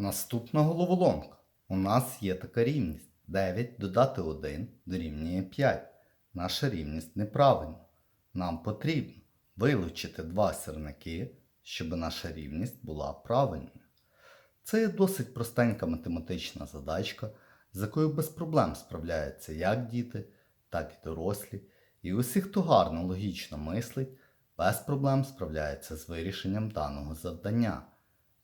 Наступна головоломка. У нас є така рівність. 9 додати 1 дорівнює 5. Наша рівність неправильна. Нам потрібно вилучити два сірники, щоб наша рівність була правильною. Це є досить простенька математична задачка, з якою без проблем справляються як діти, так і дорослі. І усі, хто гарно логічно мислить, без проблем справляється з вирішенням даного завдання.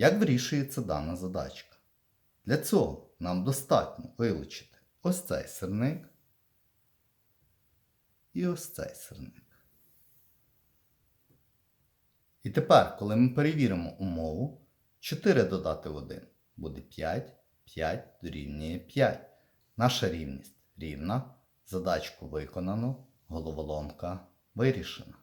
Як вирішується дана задачка? Для цього нам достатньо вилучити ось цей сирник і ось цей сирник. І тепер, коли ми перевіримо умову, 4 додати 1 буде 5, 5 дорівнює 5. Наша рівність рівна, задачку виконано, головоломка вирішена.